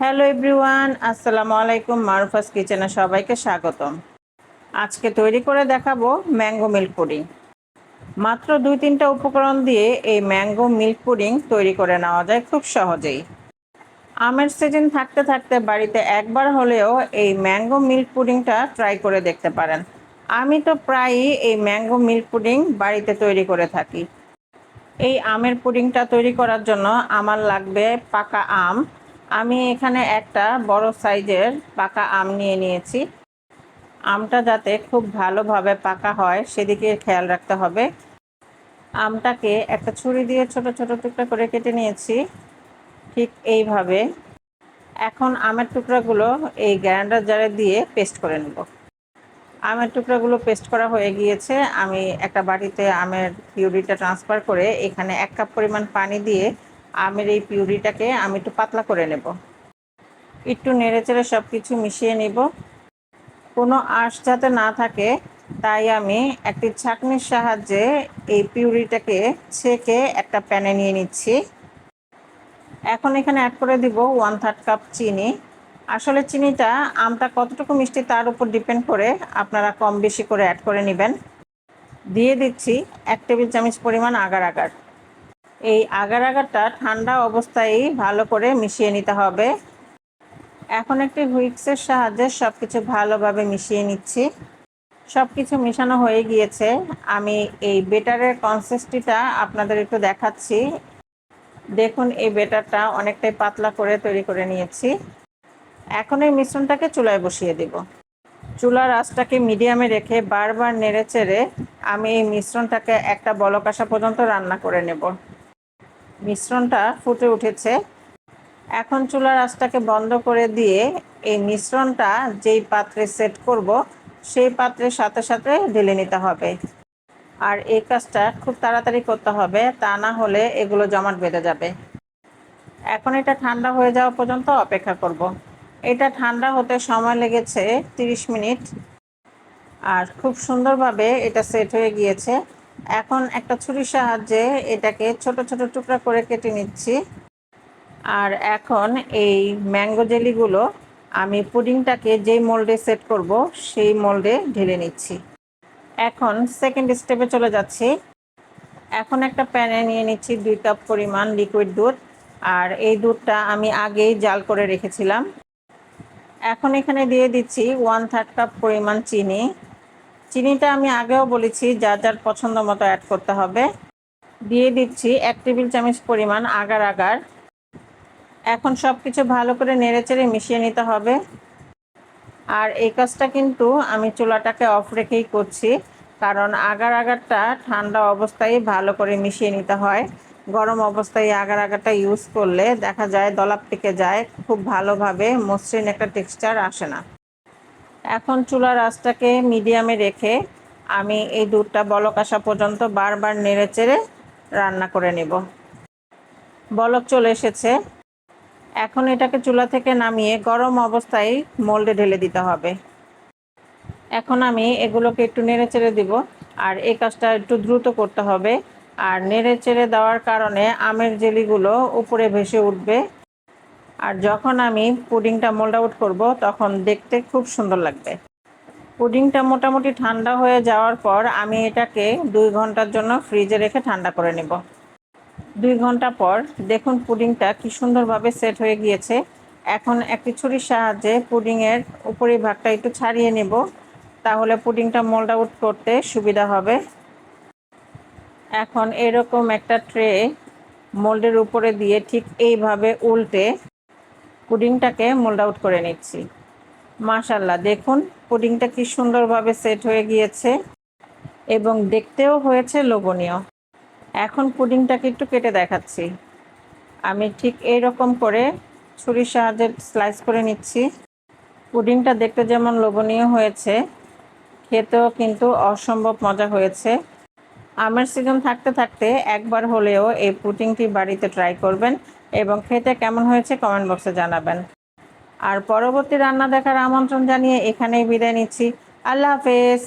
Hello everyone, আসসালামু আলাইকুম মারুফাস কিচেনে সবাইকে স্বাগতম। আজকে তৈরি করে দেখাবো ম্যাঙ্গো মিল্ক পুডিং। মাত্র দুই তিনটা উপকরণ দিয়ে এই ম্যাঙ্গো মিল্ক পুডিং তৈরি করে নেওয়া যায় খুব সহজেই। আমের সিজন থাকতে থাকতে বাড়িতে একবার হলেও এই ম্যাঙ্গো মিল্ক পুডিংটা ট্রাই করে দেখতে পারেন। আমি তো প্রায়ই এই ম্যাঙ্গো মিল্ক পুডিং বাড়িতে তৈরি করে থাকি। এই আমের পুডিংটা তৈরি করার জন্য আমার লাগবে পাকা আম আমি এখানে একটা বড় সাইজের পাকা আম নিয়ে নিয়েছি। আমটা যাতে খুব ভালোভাবে পাকা হয়, সেদিকে খেয়াল রাখতে হবে। আমটাকে একটা ছুরি দিয়ে ছোট ছোট টুকরা করে কেটে নিয়েছি। ঠিক এইভাবে। এখন আমের টুকরাগুলো এই গ্রাইন্ডার জারে দিয়ে পেস্ট করে নেব। আমের টুকরাগুলো পেস্ট করা হয়ে গিয়েছে। আমি একটা বাটিতে আমের পিউরিটা ট্রান্সফার করে এখানে এক কাপ পরিমাণ পানি দিয়ে আমের এই পিউরিটাকে আমি একটু পাতলা করে নেব। একটু নেড়েচেড়ে সব কিছু মিশিয়ে নিব। কোনো আঁশ যাতে না থাকে, তাই আমি একটি ছাঁকনির সাহায্যে এই পিউরিটাকে ছেঁকে একটা প্যানে নিয়ে নিচ্ছি। এখন এখানে অ্যাড করে দিব ওয়ান থার্ড কাপ চিনি। আসলে চিনিটা আমটা কতটুকু মিষ্টি তার উপর ডিপেন্ড করে আপনারা কম বেশি করে অ্যাড করে নেবেন। দিয়ে দিচ্ছি এক টেবিল চামচ পরিমাণ আগার আগার। এই আগার আগারটা ঠান্ডা অবস্থায় ভালো করে মিশিয়ে নিতে হবে। এখন একটি হুইক্সের সাহায্যে সব কিছু ভালোভাবে মিশিয়ে নিচ্ছি। সব কিছু মেশানো হয়ে গিয়েছে। আমি এই বেটারের কনসিস্টিটা আপনাদের একটু দেখাচ্ছি। দেখুন, এই বেটারটা অনেকটাই পাতলা করে তৈরি করে নিয়েছি। এখন এই মিশ্রণটাকে চুলায় বসিয়ে দেব। চুলার আঁচটাকে মিডিয়ামে রেখে বারবার নেড়ে চেড়ে আমি এই মিশ্রণটাকে একটা বলক আসা পর্যন্ত রান্না করে নেব। মিশ্রণটা ফুটে উঠেছে। এখন চুলার আঁচটাকে বন্ধ করে দিয়ে এই মিশ্রণটা যেই পাত্রে সেট করব, সেই পাত্রের সাথে সাথে ঢেলে নিতে হবে। আর এই কাজটা খুব তাড়াতাড়ি করতে হবে, তা না হলে এগুলো জমাট বেঁধে যাবে। এখন এটা ঠান্ডা হয়ে যাওয়া পর্যন্ত অপেক্ষা করব। এটা ঠান্ডা হতে সময় লেগেছে 30 মিনিট। আর খুব সুন্দরভাবে এটা সেট হয়ে গিয়েছে। এখন একটা ছুরির সাহায্যে এটাকে ছোট ছোট টুকরা করে কেটে নিচ্ছি। আর এখন এই ম্যাঙ্গো জেলিগুলো আমি পুডিংটাকে যেই মোল্ডে সেট করব, সেই মোল্ডে ঢেলে নিচ্ছি। এখন সেকেন্ড স্টেপে চলে যাচ্ছি। এখন একটা প্যানে নিয়ে নিচ্ছি দুই কাপ পরিমাণ লিকুইড দুধ। আর এই দুধটা আমি আগেই জাল করে রেখেছিলাম। এখন এখানে দিয়ে দিচ্ছি ওয়ান থার্ড কাপ পরিমাণ চিনি। চিনিটা আমি আগেও বলেছি, যার যার পছন্দ মতো অ্যাড করতে হবে। দিয়ে দিচ্ছি এক টেবিল চামচ পরিমাণ আগার আগার। এখন সব কিছু ভালো করে নেড়েচেড়ে মিশিয়ে নিতে হবে। আর এই কাজটা কিন্তু আমি চুলাটাকে অফ রেখেই করছি, কারণ আগার আগারটা ঠান্ডা অবস্থায় ভালো করে মিশিয়ে নিতে হয়। গরম অবস্থায় আগার আগারটা ইউজ করলে দেখা যায়, দলাপ থেকে যায়, খুব ভালোভাবে মসৃণ একটা টেক্সচার আসে না। এখন চুলার আঁচটাকে মিডিয়ামে রেখে আমি এই দুধটা বলক আসা পর্যন্ত বারবার নেড়ে চেড়ে রান্না করে নেব। বলক চলে এসেছে। এখন এটাকে চুলা থেকে নামিয়ে গরম অবস্থায় মোল্ডে ঢেলে দিতে হবে। এখন আমি এগুলোকে একটু নেড়ে চেড়ে দিব আর এই কাজটা একটু দ্রুত করতে হবে। আর নেড়ে চেড়ে দেওয়ার কারণে আমের জেলিগুলো উপরে ভেসে উঠবে। আর যখন আমি পুডিংটা মোল্ড আউট করব, তখন দেখতে খুব সুন্দর লাগবে। পুডিংটা মোটামুটি ঠান্ডা হয়ে যাওয়ার পর আমি এটাকে দুই ঘণ্টার জন্য ফ্রিজে রেখে ঠান্ডা করে নেব। দুই ঘণ্টা পর দেখুন পুডিংটা কি সুন্দরভাবে সেট হয়ে গিয়েছে। এখন একটি ছুরির সাহায্যে পুডিংয়ের উপরি ভাগটা একটু ছাড়িয়ে নেব। তাহলে পুডিংটা মোল্ড আউট করতে সুবিধা হবে। এখন এরকম একটা ট্রে মোল্ডের উপরে দিয়ে ঠিক এইভাবে উল্টে পুডিংটাকে মোল্ড আউট করে নিচ্ছি। মাশাল্লাহ দেখুন, পুডিংটা কি সুন্দরভাবে সেট হয়ে গিয়েছে এবং দেখতেও হয়েছে লোভনীয়। এখন পুডিংটাকে একটু কেটে দেখাচ্ছি। আমি ঠিক এই রকম করে ছুরির সাহায্যে স্লাইস করে নিচ্ছি। পুডিংটা দেখতে যেমন লোভনীয় হয়েছে, খেতেও কিন্তু অসম্ভব মজা হয়েছে। আমের সিজন থাকতে থাকতে একবার হলেও এই পুডিংটি বাড়িতে ট্রাই করবেন। এবং খেতে কেমন হয়েছে কমেন্ট বক্সে জানাবেন। আর পরবর্তী রান্না দেখার আমন্ত্রণ জানিয়ে এখানেই বিদায় নিচ্ছি। আল্লাহ হাফেজ।